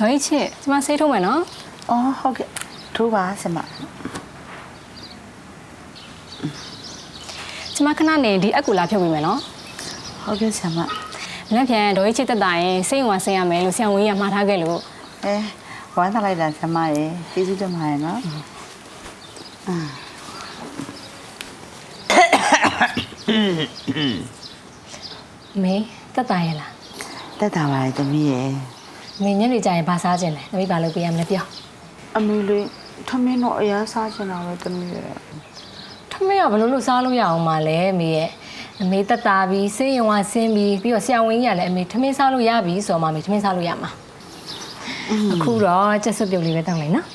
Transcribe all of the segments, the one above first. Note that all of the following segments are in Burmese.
ဒေါ်ကြီးချစ်ကျမဆေးထိုးမယ်နော်အော်ဟုတ်ကဲ့ထိုးပါဆင်မကျမခဏနေဒီအကူလာဖြုတ်ပေးမယ်နော်ဟုတ်ကဲ့ဆင်မလက်ဖြန်ဒေါ်ကြီးချစ်တက်တာရင်စိတ်ဝင်ဆင်းရမယ်လို့ဆရာဝန်ကြီးကမှားထားခဲ့လို့အဲဝမ်းသာလိုက်တာဆင်မရေကျေးဇူးတင်ပါတယ်နော်မေတက်တာရဲ့လားတက်တာပါလေသမီးရေ မေညနေကျရင်ဘာစားခြင်းလဲသမီးဘာလုပ်ပေးရမလဲပြောအမေလေးထမင်းတော့အရားစားချင်တာပဲသမီးရေထမင်းကဘယ်လိုလုပ်စားလို့ရအောင်မလဲမေရဲ့အမေတက်တာပြီးဆေးရုံကဆင်းပြီးပြီးတော့ဆရာဝန်ကြီးကလည်းအမေထမင်းစားလို့ရပြီဆိုတော့မှမေထမင်းစားလို့ရမှာအခုတော့ကျက်စွပ်ပြုတ်လေးပဲတောင်းလိုက်နော်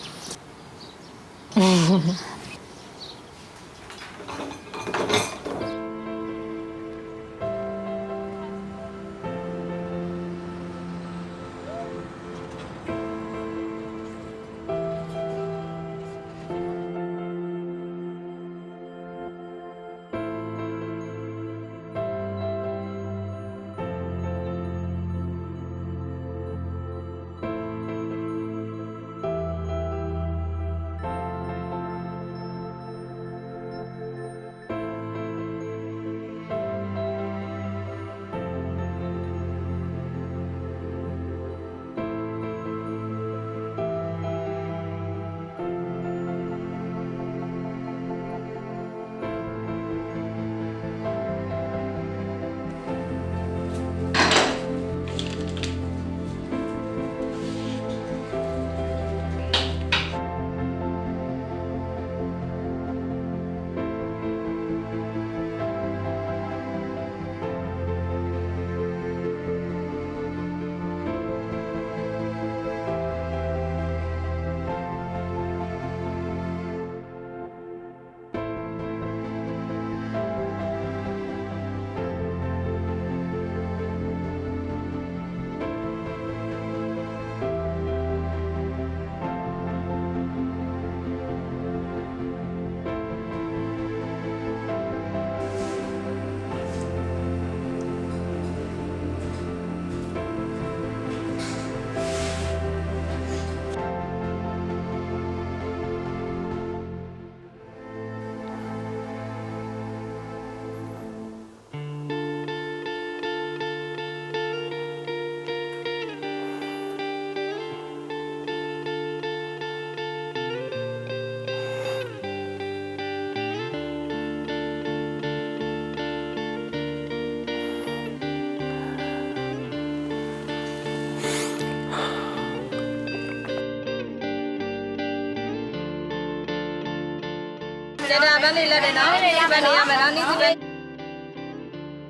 ကျေတာဗန်းလေးလက်တယ်နော်ဗန်းလေးရမယ်နော်နီးစီပဲ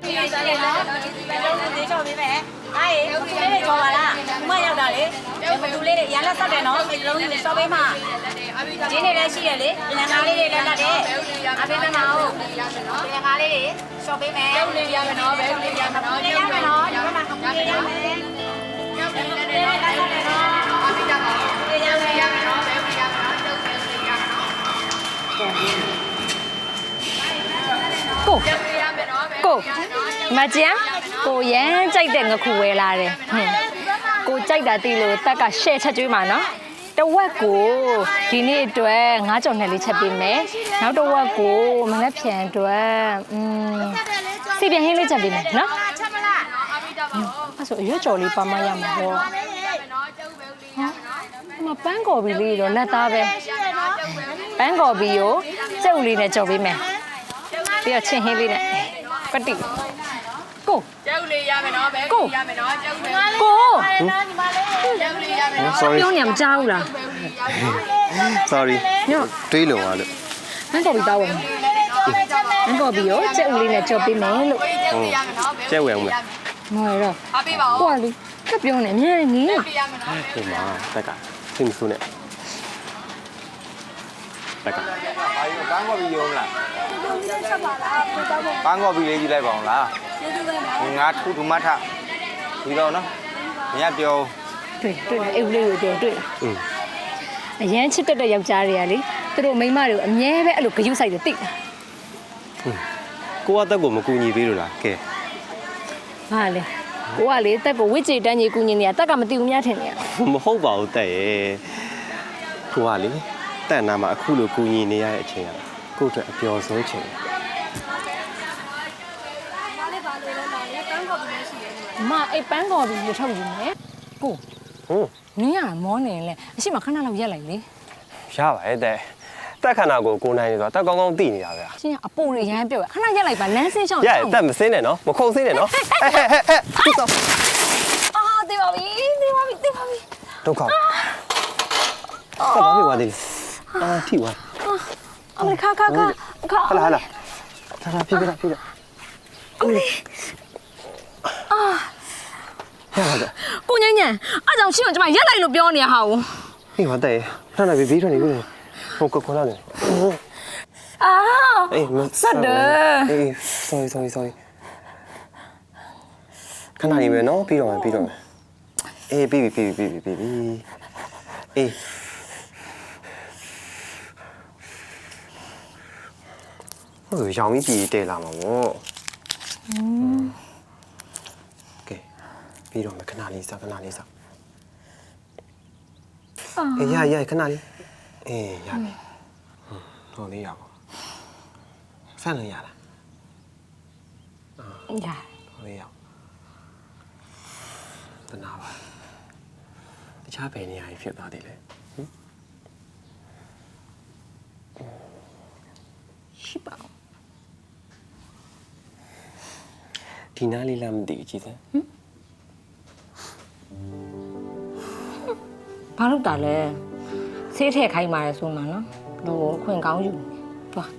ဒီစားလေးနော်ဒီစီပဲလုံးလေးချော်ပေးမယ်အားရေသူလေးတွေကြော်ပါလားမရောက်တာလေသူလေးတွေရလက်ဆက်တယ်နော်ဒီလုံးကြီးစော်ပေးမှာဒီနေလည်းရှိရလေပြန်ကားလေးတွေလက်လက်တယ်အဖေမမအောင်ပြန်ကားလေးတွေစော်ပေးမယ်ရုပ်လေးရမယ်နော်ဘဲလေးရမယ်နော်ရမယ်နော်ဒီမှာအခုလေးရမယ်ရုပ်လေးလက်တယ်နော်လက်တယ်နော်အဖေကြပါဦးရမယ်ရမယ်နော်ဘဲလေးရမယ်နော်ရုပ်လေးရမယ်နော် ကို ကိုမကြမ်းကိုရမ်းကြိုက်တဲ့ငခုဝဲလာတယ်ဟွန်းကိုကြိုက်တာတီးလို့တက်ကရှဲ့ချက်ကျွေးမှာနော်တဝက်ကိုဒီနေ့အတွက်ငါးကြော်နဲ့လေးချက်ပေးမယ်နောက်တဝက်ကိုမနက်ဖြန်အတွက်อืมစီပြန်ဟင်းလေးချက်ပေးမယ်နော်ချက်မလားအဲ့ဆိုအရွက်ကြော်လေးပါမရမှာဟောမပန်းကော်ဘီလေးတော့လက်သားပဲပန်းကော်ဘီကိုကြက်ဥလေးနဲ့ကြော်ပေးမယ်ပြီးတော့ချင်းဟင်းလေးနဲ့ ကတိကိုကျုပ်လေးရမယ်နော်ဘဲကိုရမယ်နော်ကျုပ်လေးကိုကျုပ်လေးရမယ်နော် sorry ပြောနေမှာကြားဘူးလား sorry ညော့ တွေးလုံသွားလို့ဟန်ကော်ဘီတောက်ဝင်ဟန်ကော်ဘီကိုကြက်ဥလေးနဲ့ကြော်ပေးမယ်လို့ဟုတ်ကျဲဝယ်အောင်မလားမော်ရတော့အားပေးပါဦးကိုကလေကပြောနေအမြဲငင်းပေးရမယ်နော်ဒီမှာတက်ကသိမဆိုးနဲ့တက်ကအာယူပန်းကော်ပီရုံးလား ပန်းကော်ပီလေးကြည့်လိုက်ပါအောင်လားငါထုထမထပြီးတော့နော်မရပြောတွေ့တွေ့အိမ်လေးကိုတွေ့တွေ့လားอืมအရန်ချစ်တတ်တဲ့ယောက်ျားတွေကလေသူတို့မိန်းမတွေကိုအမြဲပဲအဲ့လိုဂယုစိုက်တယ်တိတ်တာကိုကတက်ကိုမကူညီသေးလို့လားကဲဘာလဲကိုကလေတက်ကိုဝစ်ကြေတန်းကြီးကူညီနေတာတက်ကမသိဘူးများထင်နေရမဟုတ်ပါဘူးတဲ့ရဲ့ကိုကလေတက်နာမှာအခုလိုကူညီနေရတဲ့အချိန်က ကိုယ့်အတွက်အပျော်ဆုံးချိန်မအိတ်ပန်းကော်ပြီးရထုတ်ယူမယ်ကိုဟုတ်နင်းကမောနေလဲအရှိမခဏလောက်ရက်လိုက်လေရပါရဲ့တဲ့တက်ခန္ဓာကိုကိုယ်နိုင်နေတော့တက်ကောင်းကောင်းသိနေတာဗျာရှင်းကအပိုတွေရမ်းပြုတ်ရခဏရက်လိုက်ပါလမ်းဆင်းချောင်းရရဲ့တက်မစင်းနဲ့နော်မခုံစင်းနဲ့နော်ဟဲ့ဟဲ့ဟဲ့ဟဲ့သူတော့အာတေးပါပြီတေးပါပြီတေးပါပြီဒုက္ခတက်ပါပြီဝါဒီအာထိဝါ အမခါခါခါခါ ဟလာဟလာသာသာဖြစ်ပြတာဖြစ်တာအမလေးအာရပါတဲ့ကိုညံ့ညံ့အားကြောင့်ရှင်းကကျမရက်လိုက်လို့ပြောနေရဟာဦးဟေးဝါတဲ့ခဏလေးဘေးထွက်နေပြီဟိုကခေါ်လာတယ်အာအေးမစက်တယ်အေး sorry sorry sorry ခဏနေမယ်နော်ပြီးတော့မယ်ပြီးတော့မယ်အေးပြီးပြီပြီးပြီပြီးပြီပြီးပြီအေး ဟိုရောင်ကြီးပြည်တဲလာမှာပေါ့ကဲပြီးတော့မယ်ခဏလေးစောခဏလေးစောအေးရရခဏလေးအေးရပြီဟွန်းဟောလေးရပါဆန်းလို့ရလားညာဟောလေးရတနာပါတခြားဘယ်နေရာကြီးဖြစ်သွားသေးလဲဟင် ဒီနားလေးလားမသိဘူးကြည်စမ်းဘာလို့တာလဲဆေးထည့်ခိုင်းပါတယ်ဆိုမှနော်လူကိုအခွင့်ကောင်းယူသွား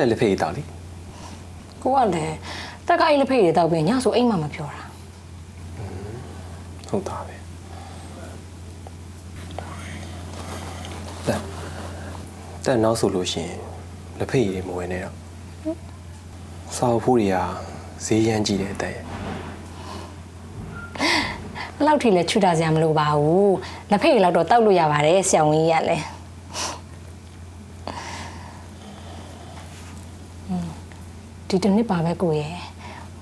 တက်လည်းလက်ဖေးတောက်လीကိုကလည်းတက်ကအိတ်လက်ဖိတ်တွေတောက်ပြီးညဆိုအိမ်မှမပြောတာဟုတ်တာပဲတက်တက်နောက်ဆိုလို့ရှိရင်လက်ဖေးတွေမဝင်နဲ့တော့စာအုပ်ဖို့တွေကဈေးရမ်းကြည့်တဲ့အတက်ရဲ့အဲ့လောက်ထိလည်းချူတာစရာမလိုပါဘူးလက်ဖိတ်တွေလောက်တော့တောက်လို့ရပါတယ်ဆရာဝန်ကြီးကလည်းอืม ဒီတစ်နှစ်ပါပဲကိုရဲ့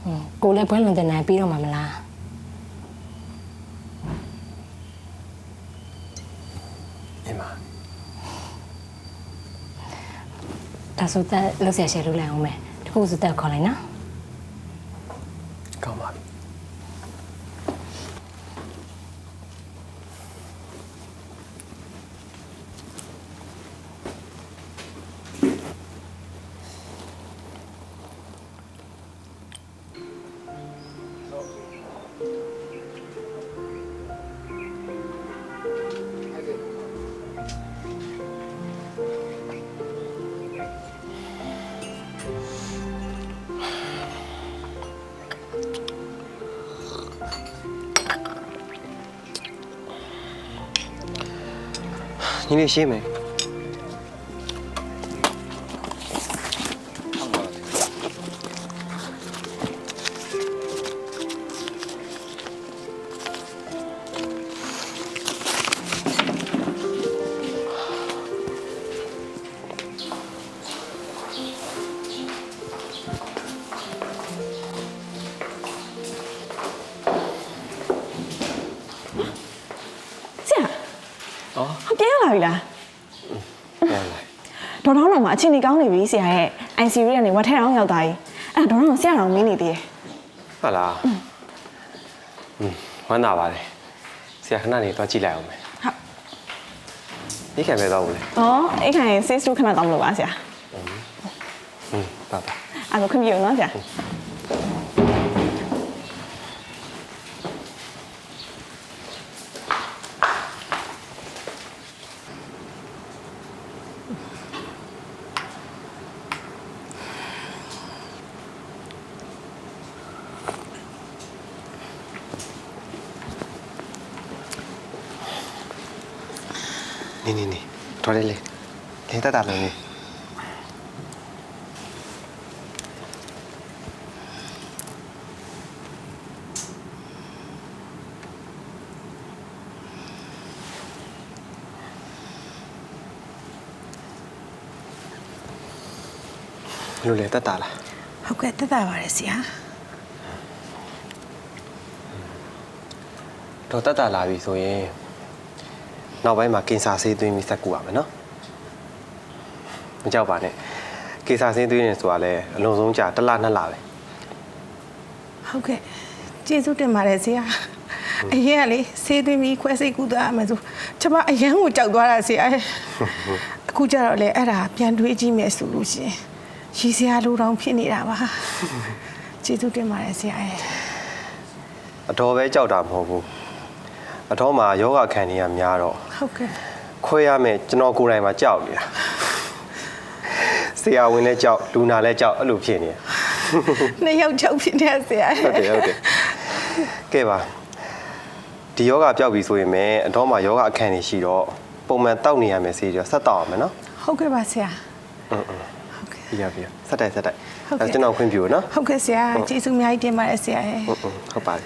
อืมကိုလည်းဘွဲလွန်တင်နိုင်ပြီးတော့မှာမလားအင်းမဒါဆိုတက်လောက်ဆရာရှယ်လုပ်လိုက်အောင်မယ်တခုစတက်ခေါ်လိုက်နော် Ini 没 อ๋อပြန်ရောက်လာပြီလားပြန်လာဒေါ်ထောင်းတော်မှာအချိန်ကြီးကောင်းနေပြီဆရာရဲ့ ICU ကနေဝတ်ထဲအောင်ရောက်သားကြီးအဲ့ဒါဒေါ်ထောင်းဆရာတော်မင်းနေသေးတယ်ဟုတ်လားอืมဝမ်းသာပါတယ်ဆရာခဏနေတော့ကြည့်လိုက်အောင်မယ်ဟုတ်ဒီခံပဲတော့ဘူးလေဩအဲ့ခံဆေးစုခဏတော့မလို့ပါဆရာอืมပါပါအဲ့တော့ခွင့်ပြုနော်ဆရာ လေတက်တာလုံးနေလူလေတက်တာလားဟုတ်ကဲ့တက်တာပါတယ်ဆရာတော့တက်တာလာပြီဆိုရင်နောက်ပိုင်းမှာကင်ဆာဆေးသွင်းပြီးဆက်ကူရမယ်နော် မကြောက်ပါနဲ့ကင်ဆာဆေးသွင်းနေဆိုတာလဲအလုံးစုံကြာတစ်လနှစ်လပဲဟုတ်ကဲ့ကျေးဇူးတင်ပါတယ်ဆရာအရင်ကလေဆေးသွင်းပြီးခွဲစိတ်ကူတာမယ်ဆိုကျွန်မအရန်ကိုကြောက်သွားတာဆရာအခုကျတော့လေအဲ့ဒါပြန်တွေးကြည့်မယ်ဆိုလို့ရှရင်ရီစရာလိုတောင်ဖြစ်နေတာပါကျေးဇူးတင်ပါတယ်ဆရာရဲ့အတော်ပဲကြောက်တာမဟုတ်ဘူးအတော်မှာယောဂခံနေရများတော့ဟုတ်ကဲ့ခွဲရမယ်ကျွန်တော်ကိုယ်တိုင်မှာကြောက်နေတာ ဆရာဝန်လည်းကြောက်လူနာလည်းကြောက်အဲ့လိုဖြစ်နေရနှစ်ယောက်ကြောက်ဖြစ်နေဆရာဟုတ်တယ်ဟုတ်တယ်ကဲပါဒီယောဂပျောက်ပြီဆိုရင်မယ်အတော်မှာယောဂအခန်းနေရှိတော့ပုံမှန်တောက်နေရမယ်ဆေးကြောဆက်တောက်အောင်မယ်နော်ဟုတ်ကဲ့ပါဆရာအင်းအင်းဟုတ်ကဲ့ပြရပြရဆက်တိုက်ဆက်တိုက်ဟုတ်ကဲ့အဲ့ကျွန်တော်ခွင့်ပြုနော်ဟုတ်ကဲ့ဆရာကျေးဇူးအများကြီးတင်ပါတယ်ဆရာရဲ့အင်းအင်းဟုတ်ပါတယ်